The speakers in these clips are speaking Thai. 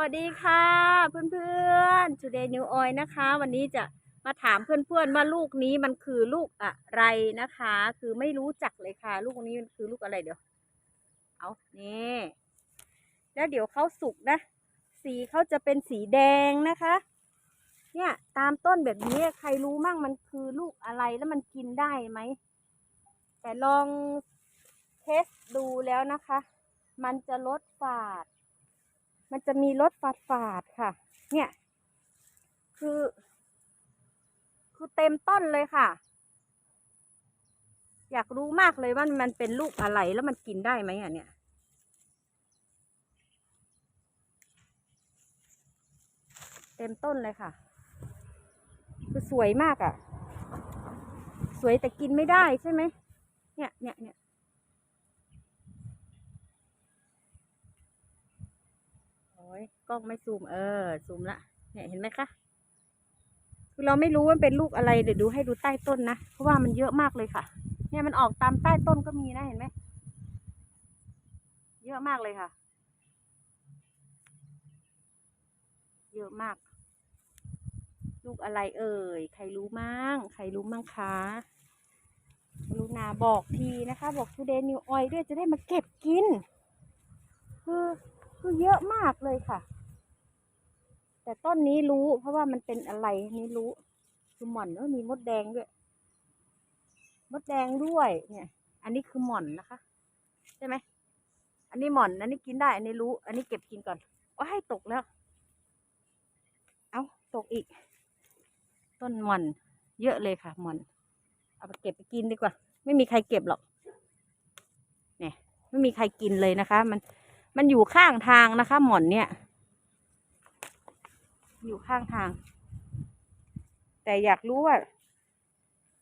วัสดีค่ะเพื่อนๆ Today New Oil นะคะ วันนี้จะมาถามเพื่อนๆว่าลูกนี้มันคือลูกอะไรนะคะ คือไม่รู้จักเลยค่ะ ลูกนี้มันคือลูกอะไรเดี๋ยว เอานี่แล้วเดี๋ยวเขาสุกนะ สีเขาจะเป็นสีแดงนะคะ เนี่ยตามต้นแบบนี้ใครรู้มั่งมันคือลูกอะไรแล้วมันกินได้ไหม แต่ลองเทสดูแล้วนะคะ มันจะลดฝาด มันจะมีรสฝาดฝาดค่ะ เนี่ย คือ คือเต็มต้นเลยค่ะ อยากรู้มากเลยว่ามันเป็นลูกอะไรแล้วมันกินได้ไหมอะเนี่ยเต็มต้นเลยค่ะ คือสวยมากอะ สวยแต่กินไม่ได้ใช่ไหม เนี่ยเนี่ยเนี่ย โอ้ย กล้องไม่ซูม เออ ซูมละเนี่ยเห็นไหมคะ คือเราไม่รู้ว่าเป็นลูกอะไรเดี๋ยวดูให้ดูใต้ต้นนะ เพราะว่ามันเยอะมากเลยค่ะ เนี่ยมันออกตามใต้ต้นก็มีนะเห็นไหม เยอะมากเลยค่ะ เยอะมาก ลูกอะไรเอ่ย ใครรู้มั่ง ใครรู้มั่งคะลูกนาบอกทีนะคะ บอกทูเดนิวออยด้วยจะได้มาเก็บกินคือ คือเยอะมากเลยค่ะ แต่ต้นนี้รู้ เพราะว่ามันเป็นอะไรนี่รู้คือหม่อนเออมีมดแดงด้วย มดแดงด้วย เนี่ย อันนี้คือหม่อนนะคะ ใช่ไหมอันนี้หม่อน อันนี้กินได้ อันนี้รู้ อันนี้เก็บกินก่อนว้ายตกแล้ว เอาตกอีก ต้นหม่อน เยอะเลยค่ะหม่อน เอาไปเก็บไปกินดีกว่า ไม่มีใครเก็บหรอก เนี่ย ไม่มีใครกินเลยนะคะ มัน มันอยู่ข้างทางนะคะ หม่อนเนี่ย อยู่ข้างทาง แต่อยากรู้ว่า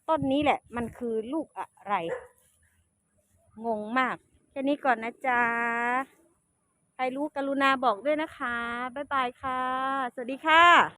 ต้นนี้แหละ มันคือลูกอะไร งงมากแค่นี้ก่อนนะจ๊ะใครรู้กรุณาบอกด้วยนะคะ บ๊ายบายค่ะ สวัสดีค่ะ